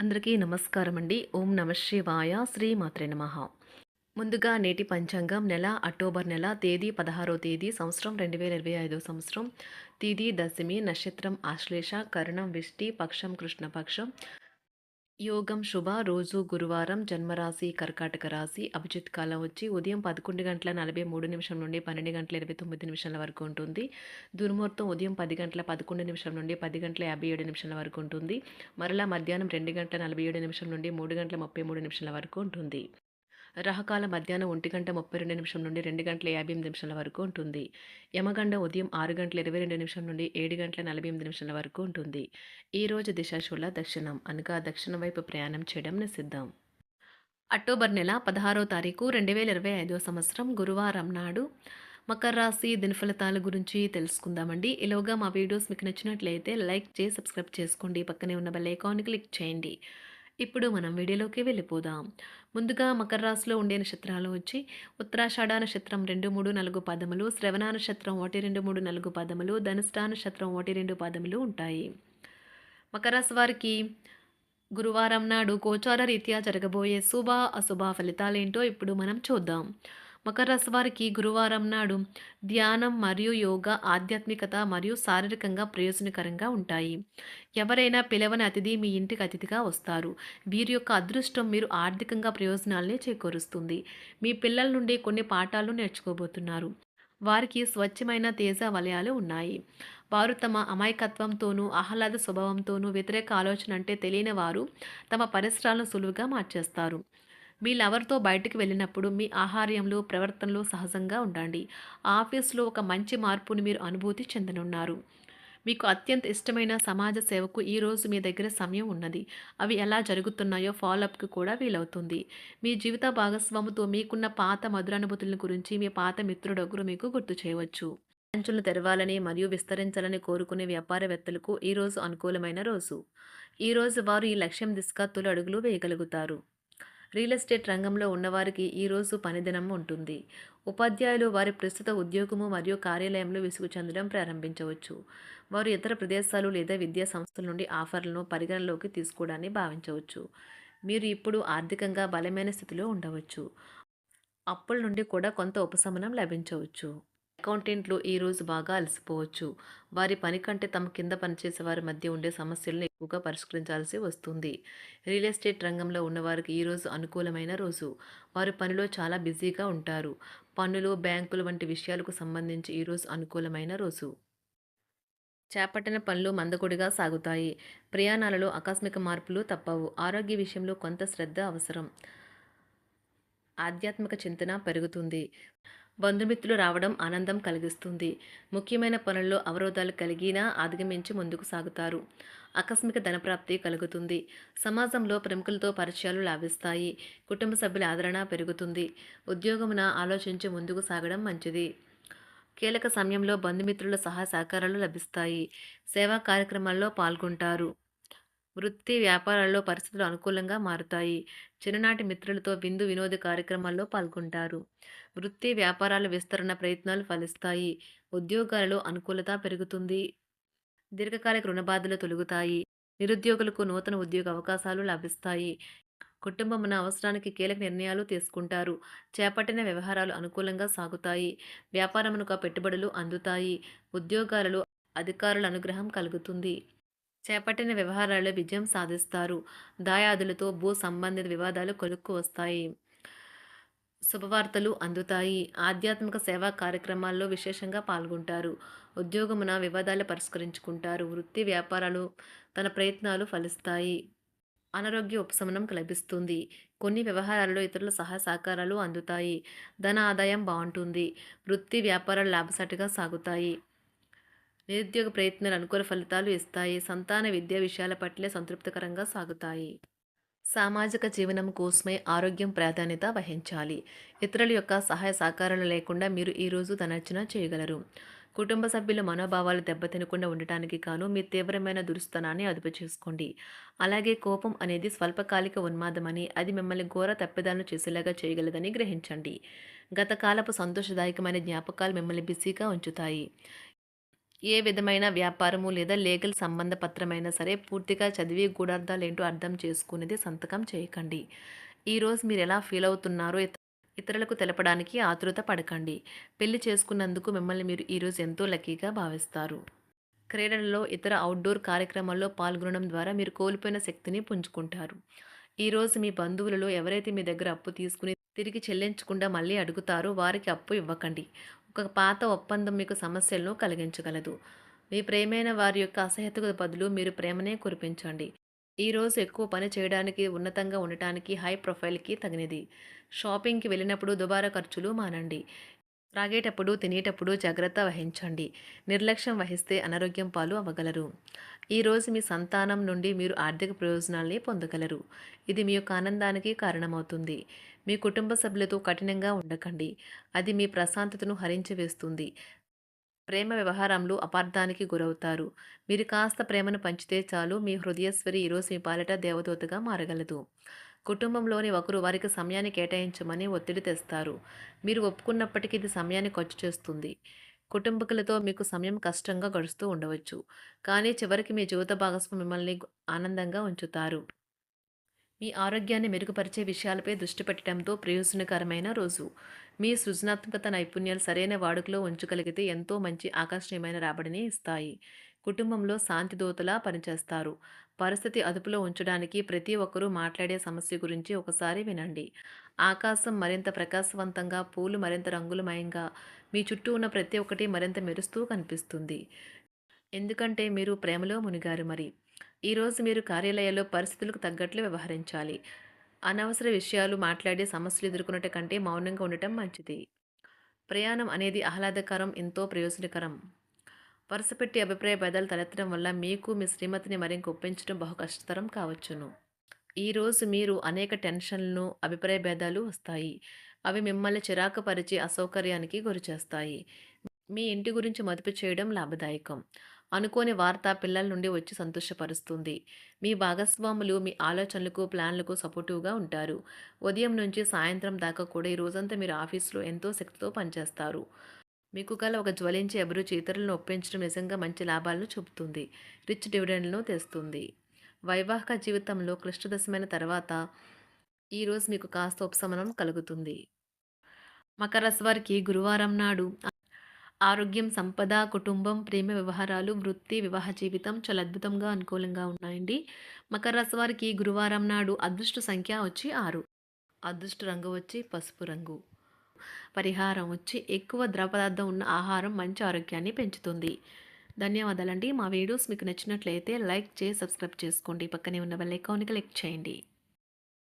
అందరికీ నమస్కారం అండి ఓం నమ శివాయ. శ్రీ మాత్రే నమ. ముందుగా నేటి పంచాంగం నెల అక్టోబర్ నెల తేదీ పదహారో తేదీ సంవత్సరం రెండు వేల ఇరవై ఐదో సంవత్సరం. తేదీ దశమి నక్షత్రం ఆశ్లేష కరణం విష్టి పక్షం కృష్ణపక్షం. యోగం శుభ రోజు గురువారం జన్మరాశి కర్కాటక రాశి అభిజిత్ కాలం వచ్చి ఉదయం పదకొండు గంటల నలభై మూడు నిమిషం నుండి పన్నెండు గంటల ఇరవై తొమ్మిది నిమిషాల వరకు ఉంటుంది. దుర్ముహూర్తం ఉదయం పది గంటల పదకొండు నిమిషం నుండి పది గంటల యాభై ఏడు నిమిషాల వరకు ఉంటుంది. మరలా మధ్యాహ్నం రెండు గంటల నలభై ఏడు నిమిషం నుండి మూడు గంటల ముప్పై మూడు నిమిషాల వరకు ఉంటుంది. రహకాల మధ్యాహ్నం ఒంటి గంట ముప్పై రెండు నిమిషం నుండి రెండు గంటల యాభై ఎనిమిది నిమిషాల వరకు ఉంటుంది. యమగండ ఉదయం ఆరు గంటల ఇరవై రెండు నిమిషం నుండి ఏడు గంటల నలభై ఎనిమిది నిమిషాల వరకు ఉంటుంది. ఈరోజు దిశాశూల దక్షిణం అనగా దక్షిణం వైపు ప్రయాణం చేయడం నిషిద్ధం. అక్టోబర్ నెల పదహారో తారీఖు రెండు వేల ఇరవై ఐదో సంవత్సరం గురువారం నాడు మకర రాశి దినఫలితాల గురించి తెలుసుకుందామండి. ఇలాగా మా వీడియోస్ మీకు నచ్చినట్లయితే లైక్ చేసి సబ్స్క్రైబ్ చేసుకోండి. పక్కనే ఉన్న బెల్ ఐకాన్ క్లిక్ చేయండి. ఇప్పుడు మనం వీడియోలోకి వెళ్ళిపోదాం. ముందుగా మకర రాశిలో ఉండే నక్షత్రాలు వచ్చి ఉత్తరాషాఢ నక్షత్రం రెండు మూడు నాలుగు పదములు శ్రవణ నక్షత్రం ఒకటి రెండు మూడు నాలుగు పదములు ధనుష్ఠా నక్షత్రం ఒకటి రెండు పదములు ఉంటాయి. మకర రాశి వారికి గురువారం నాడు గోచార రీత్యా జరగబోయే శుభ అశుభ ఫలితాలేంటో ఇప్పుడు మనం చూద్దాం. మకర రాశి వారికి గురువారం నాడు ధ్యానం మరియు యోగా ఆధ్యాత్మికత మరియు శారీరకంగా ప్రయోజనకరంగా ఉంటాయి. ఎవరైనా పిలవని అతిథి మీ ఇంటికి అతిథిగా వస్తారు. వీరి యొక్క అదృష్టం మీరు ఆర్థికంగా ప్రయోజనాల్ని చేకూరుస్తుంది. మీ పిల్లల నుండి కొన్ని పాఠాలు నేర్చుకోబోతున్నారు. వారికి స్వచ్ఛమైన తేజ వలయాలు ఉన్నాయి. వారు తమ అమాయకత్వంతోనూ ఆహ్లాద స్వభావంతోనూ వ్యతిరేక ఆలోచన అంటే తెలియని వారు తమ పరిసరాలను సులువుగా మార్చేస్తారు. మీ లవర్తో బయటికి వెళ్ళినప్పుడు మీ ఆహార్యంలో ప్రవర్తనలో సహజంగా ఉండండి. ఆఫీస్లో ఒక మంచి మార్పును మీరు అనుభూతి చెందనున్నారు. మీకు అత్యంత ఇష్టమైన సమాజ సేవకు ఈరోజు మీ దగ్గర సమయం ఉన్నది. అవి ఎలా జరుగుతున్నాయో ఫాలోఅప్కి కూడా వీలవుతుంది. మీ జీవిత భాగస్వాముతో మీకున్న పాత మధురానుభూతుల గురించి మీ పాత మిత్రుడొకరు మీకు గుర్తు చేయవచ్చు. బ్రాంచులను తెరవాలని మరియు విస్తరించాలని కోరుకునే వ్యాపారవేత్తలకు ఈరోజు అనుకూలమైన రోజు. ఈరోజు వారు ఈ లక్ష్యం దిశగా తొలి అడుగులు వేయగలుగుతారు. రియల్ ఎస్టేట్ రంగంలో ఉన్నవారికి ఈరోజు పనిదినం ఉంటుంది. ఉపాధ్యాయులు వారి ప్రస్తుత ఉద్యోగము మరియు కార్యాలయంలో విసుగు చెందడం ప్రారంభించవచ్చు. వారు ఇతర ప్రదేశాలు లేదా విద్యా సంస్థల నుండి ఆఫర్లను పరిగణలోకి తీసుకోవడాన్ని భావించవచ్చు. మీరు ఇప్పుడు ఆర్థికంగా బలమైన స్థితిలో ఉండవచ్చు. అప్పుల నుండి కూడా కొంత ఉపశమనం లభించవచ్చు. అకౌంటెంట్లు ఈరోజు బాగా అలసిపోవచ్చు. వారి పని కంటే తమ కింద పనిచేసే వారి మధ్య ఉండే సమస్యలను ఎక్కువగా పరిష్కరించాల్సి వస్తుంది. రియల్ ఎస్టేట్ రంగంలో ఉన్నవారికి ఈరోజు అనుకూలమైన రోజు. వారు పనిలో చాలా బిజీగా ఉంటారు. పన్నులు బ్యాంకులు వంటి విషయాలకు సంబంధించి ఈరోజు అనుకూలమైన రోజు. చేపట్టిన పనులు మందకొడిగా సాగుతాయి. ప్రయాణాలలో ఆకస్మిక మార్పులు తప్పవు. ఆరోగ్య విషయంలో కొంత శ్రద్ధ అవసరం. ఆధ్యాత్మిక చింతన పెరుగుతుంది. బంధుమిత్రులు రావడం ఆనందం కలిగిస్తుంది. ముఖ్యమైన పనుల్లో అవరోధాలు కలిగినా అధిగమించి ముందుకు సాగుతారు. ఆకస్మిక ధనప్రాప్తి కలుగుతుంది. సమాజంలో ప్రముఖులతో పరిచయాలు లాభిస్తాయి. కుటుంబ సభ్యుల ఆదరణ పెరుగుతుంది. ఉద్యోగమున ఆలోచించి ముందుకు సాగడం మంచిది. కీలక సమయంలో బంధుమిత్రుల సహా సహకారాలు లభిస్తాయి. సేవా కార్యక్రమాల్లో పాల్గొంటారు. వృత్తి వ్యాపారాల్లో పరిస్థితులు అనుకూలంగా మారుతాయి. చిన్ననాటి మిత్రులతో విందు వినోద కార్యక్రమాల్లో పాల్గొంటారు. వృత్తి వ్యాపారాల విస్తరణ ప్రయత్నాలు ఫలిస్తాయి. ఉద్యోగాలలో అనుకూలత పెరుగుతుంది. దీర్ఘకాలిక రుణబాధలు తొలుగుతాయి. నిరుద్యోగులకు నూతన ఉద్యోగ అవకాశాలు లభిస్తాయి. కుటుంబమున అవసరానికి కీలక నిర్ణయాలు తీసుకుంటారు. చేపట్టిన వ్యవహారాలు అనుకూలంగా సాగుతాయి. వ్యాపారమునకు పెట్టుబడులు అందుతాయి. ఉద్యోగాలలో అధికారుల అనుగ్రహం కలుగుతుంది. చేపట్టిన వ్యవహారాల్లో విజయం సాధిస్తారు. దాయాదులతో భూ సంబంధిత వివాదాలు కొలుక్కు వస్తాయి. శుభవార్తలు అందుతాయి. ఆధ్యాత్మిక సేవా కార్యక్రమాల్లో విశేషంగా పాల్గొంటారు. ఉద్యోగమున వివాదాలు పరిష్కరించుకుంటారు. వృత్తి వ్యాపారాలు తన ప్రయత్నాలు ఫలిస్తాయి. అనారోగ్య ఉపశమనం లభిస్తుంది. కొన్ని వ్యవహారాల్లో ఇతరుల సహాయ సహకారాలు అందుతాయి. ధన ఆదాయం బాగుంటుంది. వృత్తి వ్యాపారాలు లాభసాటిగా సాగుతాయి. నిరుద్యోగ ప్రయత్నాలు అనుకూల ఫలితాలు ఇస్తాయి. సంతాన విద్యా విషయాల పట్లే సంతృప్తికరంగా సాగుతాయి. సామాజిక జీవనం కోసమే ఆరోగ్యం ప్రాధాన్యత వహించాలి. ఇతరుల యొక్క సహాయ సహకారాలు లేకుండా మీరు ఈరోజు ధనర్చన చేయగలరు. కుటుంబ సభ్యుల మనోభావాలు దెబ్బతినకుండా ఉండటానికి కాను మీ తీవ్రమైన దురుస్తనాన్ని అదుపు చేసుకోండి. అలాగే కోపం అనేది స్వల్పకాలిక ఉన్మాదమని అది మిమ్మల్ని ఘోర తప్పిదాలను చేసేలాగా చేయగలదని గ్రహించండి. గతకాలపు సంతోషదాయకమైన జ్ఞాపకాలు మిమ్మల్ని బిజీగా ఉంచుతాయి. ఏ విధమైన వ్యాపారము లేదా లీగల్ సంబంధ పత్రమైనా సరే పూర్తిగా చదివి గూఢార్థాలేంటో అర్థం చేసుకునేది సంతకం చేయకండి. ఈరోజు మీరు ఎలా ఫీల్ అవుతున్నారో ఇతరులకు తెలపడానికి ఆతృత పడకండి. పెళ్ళి చేసుకున్నందుకు మిమ్మల్ని మీరు ఈరోజు ఎంతో లక్కీగా భావిస్తారు. క్రీడలలో ఇతర అవుట్డోర్ కార్యక్రమాల్లో పాల్గొనడం ద్వారా మీరు కోల్పోయిన శక్తిని పుంజుకుంటారు. ఈరోజు మీ బంధువులలో ఎవరైతే మీ దగ్గర అప్పు తీసుకుని తిరిగి చెల్లించకుండా మళ్ళీ అడుగుతారో వారికి అప్పు ఇవ్వకండి. ఒక పాత ఒప్పందం మీకు సమస్యలను కలిగించగలదు. మీ ప్రేమైన వారి యొక్క అసహ్యతకు బదులు మీరు ప్రేమనే కురిపించండి. ఈరోజు ఎక్కువ పని చేయడానికి ఉన్నతంగా ఉండటానికి హై ప్రొఫైల్కి తగినది. షాపింగ్కి వెళ్ళినప్పుడు దుబారా ఖర్చులు మానండి. త్రాగేటప్పుడు తినేటప్పుడు జాగ్రత్త వహించండి. నిర్లక్ష్యం వహిస్తే అనారోగ్యం పాలు అవ్వగలరు. ఈరోజు మీ సంతానం నుండి మీరు ఆర్థిక ప్రయోజనాల్ని పొందగలరు. ఇది మీ యొక్క ఆనందానికి కారణమవుతుంది. మీ కుటుంబ సభ్యులతో కఠినంగా ఉండకండి. అది మీ ప్రశాంతతను హరించివేస్తుంది ప్రేమ వ్యవహారంలో అపార్థానికి గురవుతారు. మీరు కాస్త ప్రేమను పంచితే చాలు మీ హృదయస్వరి ఈరోజు మీ పాలిట దేవదూతగా మారగలదు. కుటుంబంలోని ఒకరు వారికి సమయాన్ని కేటాయించమని ఒత్తిడి తెస్తారు. మీరు ఒప్పుకున్నప్పటికీ ఇది సమయాన్ని ఖర్చు చేస్తుంది. కుటుంబకులతో మీకు సమయం కష్టంగా గడుస్తూ ఉండవచ్చు. కానీ చివరికి మీ జీవిత భాగస్వామి మిమ్మల్ని ఆనందంగా ఉంచుతారు. మీ ఆరోగ్యాన్ని మెరుగుపరిచే విషయాలపై దృష్టి పెట్టడంతో ప్రయోజనకరమైన రోజు. మీ సృజనాత్మకత నైపుణ్యాలు సరైన వాడుకలో ఉంచగలిగితే ఎంతో మంచి ఆకర్షణీయమైన రాబడిని ఇస్తాయి. కుటుంబంలో శాంతి దూతలా పనిచేస్తారు. పరిస్థితి అదుపులో ఉంచడానికి ప్రతి ఒక్కరూ మాట్లాడే సమస్య గురించి ఒకసారి వినండి. ఆకాశం మరింత ప్రకాశవంతంగా పూలు మరింత రంగులమయంగా మీ చుట్టూ ఉన్న ప్రతి ఒక్కటి మరింత మెరుస్తూ కనిపిస్తుంది. ఎందుకంటే మీరు ప్రేమలో మునిగారు మరి. ఈరోజు మీరు కార్యాలయాల్లో పరిస్థితులకు తగ్గట్లు వ్యవహరించాలి. అనవసర విషయాలు మాట్లాడి సమస్యలు ఎదుర్కొనట కంటే మౌనంగా ఉండటం మంచిది. ప్రయాణం అనేది ఆహ్లాదకరం ఎంతో ప్రయోజనకరం. వరుసపెట్టి అభిప్రాయ భేదాలు తలెత్తడం వల్ల మీకు మీ శ్రీమతిని మరింక ఒప్పించడం బహు కష్టతరం కావచ్చును. ఈరోజు మీరు అనేక టెన్షన్లను అభిప్రాయ భేదాలు వస్తాయి. అవి మిమ్మల్ని చిరాకపరిచి అసౌకర్యానికి గురిచేస్తాయి మీ ఇంటి గురించి మదుపు చేయడం లాభదాయకం. అనుకోని వార్త పిల్లల నుండి వచ్చి సంతోషపరుస్తుంది. మీ భాగస్వాములు మీ ఆలోచనలకు ప్లాన్లకు సపోర్టివ్గా ఉంటారు. ఉదయం నుంచి సాయంత్రం దాకా కూడా ఈ రోజంతా మీరు ఆఫీస్లో ఎంతో శక్తితో పనిచేస్తారు. మీకు గల ఒక జ్వలించే అభిరుచి ఇతరులను ఒప్పించడం నిజంగా మంచి లాభాలను చూపుతుంది. రిచ్ డివిడెండ్లను తెస్తుంది. వైవాహిక జీవితంలో క్లిష్టదశమైన తర్వాత ఈరోజు మీకు కాస్త ఉపశమనం కలుగుతుంది. మకర వారికి గురువారం నాడు ఆరోగ్యం సంపద కుటుంబం ప్రేమ వ్యవహారాలు వృత్తి వివాహ జీవితం చాలా అద్భుతంగా అనుకూలంగా ఉన్నాయండి. మకర రాశి వారికి గురువారం నాడు అదృష్ట సంఖ్య వచ్చి ఆరు. అదృష్ట రంగు వచ్చి పసుపు రంగు. పరిహారం వచ్చి ఎక్కువ ద్రవ పదార్థం ఉన్న ఆహారం మంచి ఆరోగ్యాన్ని పెంచుతుంది. ధన్యవాదాలండి. మా వీడియోస్ మీకు నచ్చినట్లయితే లైక్ చేసి సబ్స్క్రైబ్ చేసుకోండి. పక్కనే ఉన్న బెల్ ఐకాన్ని క్లిక్ చేయండి.